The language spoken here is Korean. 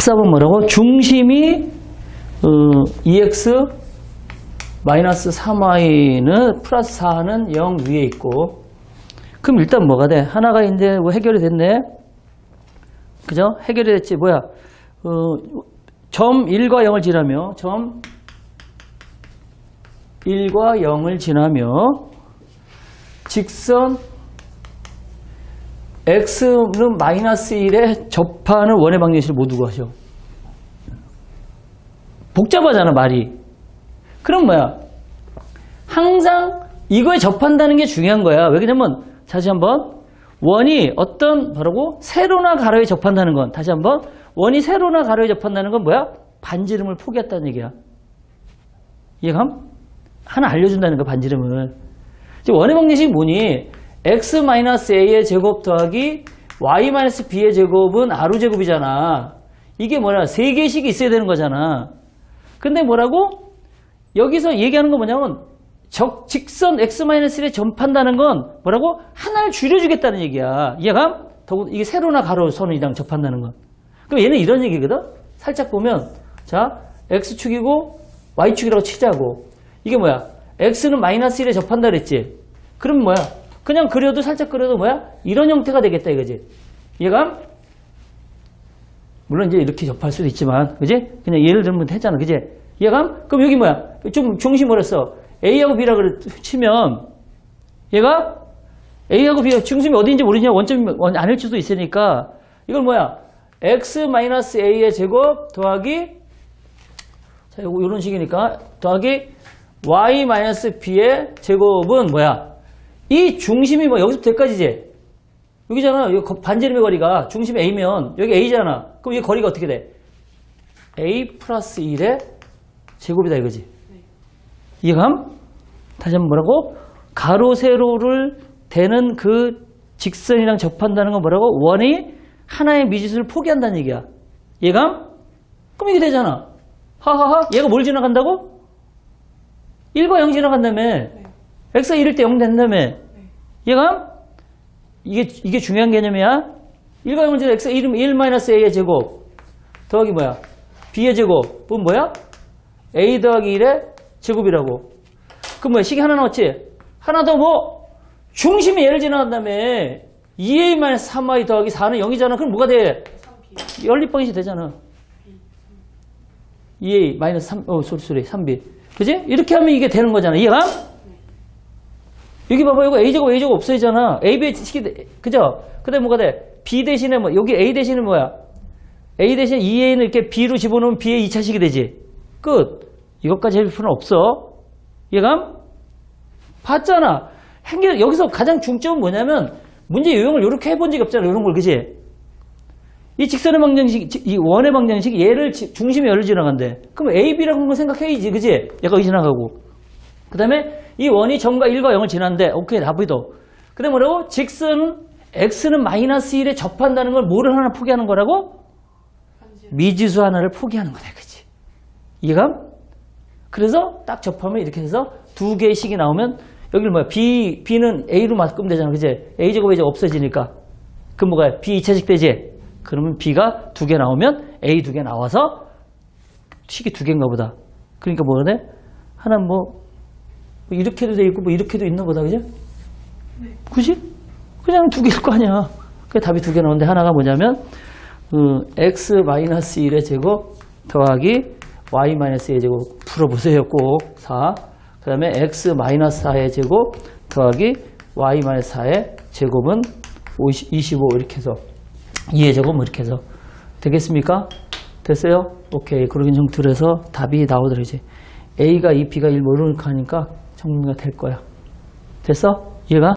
14번 뭐라고? 중심이 어, 2x 마이너스 3y는 플러스 4는 0 위에 있고 그럼 일단 뭐가 돼? 하나가 이제 뭐 해결이 됐네. 그죠? 해결이 됐지. 뭐야? 어, 점 1과 0을 지나며 점 1과 0을 지나며 직선 x는 마이너스 1에 접하는 원의 방정식을 모두 구하셔. 복잡하잖아, 말이. 그럼 뭐야? 항상 이거에 접한다는 게 중요한 거야. 왜냐면 다시 한번 원이 어떤 뭐라고 세로나 가로에 접한다는 건 다시 한번 원이 세로나 가로에 접한다는 건 뭐야? 반지름을 포기했다는 얘기야. 이해감? 하나 알려준다는 거 반지름을. 지금 원의 방정식이 뭐니? X-a의 제곱 더하기 y-b의 제곱은 r의 제곱이잖아. 이게 뭐냐? 세 개씩이 있어야 되는 거잖아. 근데 뭐라고? 여기서 얘기하는 건 뭐냐면 적, 직선 x-1에 접한다는 건 뭐라고? 하나를 줄여주겠다는 얘기야. 이해감? 더구 이게 세로나 가로 선이랑 접한다는 건. 그럼 얘는 이런 얘기거든? 살짝 보면 자 x축이고 y축이라고 치자고. 이게 뭐야? x는 마이너스 1에 접한다 그랬지? 그럼 뭐야? 그냥 그려도 살짝 그려도 뭐야? 이런 형태가 되겠다 이거지. 이해감? 물론 이제 이렇게 접할 수도 있지만, 그지? 그냥 예를 들면 했잖아, 그지? 이해감? 그럼 여기 뭐야? 좀 중심을 했어. A하고 B라 그래 치면, 얘가 A하고 B가 중심이 어디인지 모르냐? 원점이 원- 아닐 수도 있으니까, 이걸 뭐야? X-A의 제곱 더하기, 자, 요거 이런 식이니까, 더하기 Y-B의 제곱은 뭐야? 이 중심이 뭐, 여기서부터 여기까지지? 여기잖아. 여기 거- 반지름의 거리가 중심이 A면 여기 A잖아. 그럼 이 거리가 어떻게 돼? A 플러스 1의 제곱이다 이거지. 이해감? 다시 한번 뭐라고? 가로 세로를 대는 그 직선이랑 접한다는 건 뭐라고? 원이 하나의 미지수를 포기한다는 얘기야. 이해감? 그럼 이게 되잖아. 하하하. 얘가 뭘 지나간다고? 1과 0 지나간다며. X가 1일 때 0 된다며. 이해감? 이게, 이게 중요한 개념이야. 1과 0을 지나 x 1, 1 마이너스 a의 제곱. 더하기 뭐야? b의 제곱은 뭐야? a 더하기 1의 제곱이라고. 그럼 뭐야? 식이 하나 나왔지? 하나 더 뭐? 중심이 얘를 지나간다며. 2a 마이너스 3y 더하기 4는 0이잖아. 그럼 뭐가 돼? 연립방정식 되잖아. 2a 마이너스 3, 어, 소리, 소리, 3b. 그지? 이렇게 하면 이게 되는 거잖아. 이해가? 여기 봐봐, 이거 a제곱, a제곱 없어지잖아. ab 식이, 돼. 그죠? 그 다음에 뭐가 돼? b 대신에 뭐, 여기 a 대신에 뭐야? a 대신 2a는 이렇게 b로 집어넣으면 b의 2차식이 되지. 끝. 이것까지 할 필요는 없어. 이해감? 봤잖아. 행렬, 여기서 가장 중점은 뭐냐면, 문제 요령을 이렇게 해본 적이 없잖아. 이런 걸, 그지? 이 직선의 방정식, 이 원의 방정식, 얘를 지- 중심에 열을 지나간대. 그럼 A, B라고 거 생각해야지, 그지? 얘가 여기 지나가고. 그 다음에 이 원이 점과 1과 0을 지난데, 오케이, 나비도. 그 다음에 뭐라고? 직선, X는 마이너스 1에 접한다는 걸 뭐를 하나 포기하는 거라고? 미지수 하나를 포기하는 거다, 그지? 이해감? 그래서 딱 접하면 이렇게 해서 두 개의 식이 나오면, 여기를 뭐야? B, B는 A로 바꾸면 되잖아, 그지? A제곱이 이제 없어지니까. 그럼 뭐가 B 2차식 되지? 그러면 B가 두 개 나오면 A 두 개 나와서 식이 두 개인가 보다. 그러니까 뭐가 돼? 하나 뭐, 뭐 이렇게도 돼 있고 뭐 이렇게도 있는 거다. 그죠? 그지? 그냥 두 개일 거 아니야. 그 답이 두 개 나오는데 하나가 뭐냐면 어, x-1의 제곱 더하기 y-의 제곱 풀어보세요. 꼭 4. 그 다음에 x-4의 제곱 더하기 y-4의 제곱은 50, 25 이렇게 해서 2의 제곱 뭐 이렇게 해서 되겠습니까? 됐어요? 오케이. 그러긴 해서 답이 나오더라 이제. A가 2, B가 1 모르니까 하니까 정리가 될 거야. 됐어? 이해가?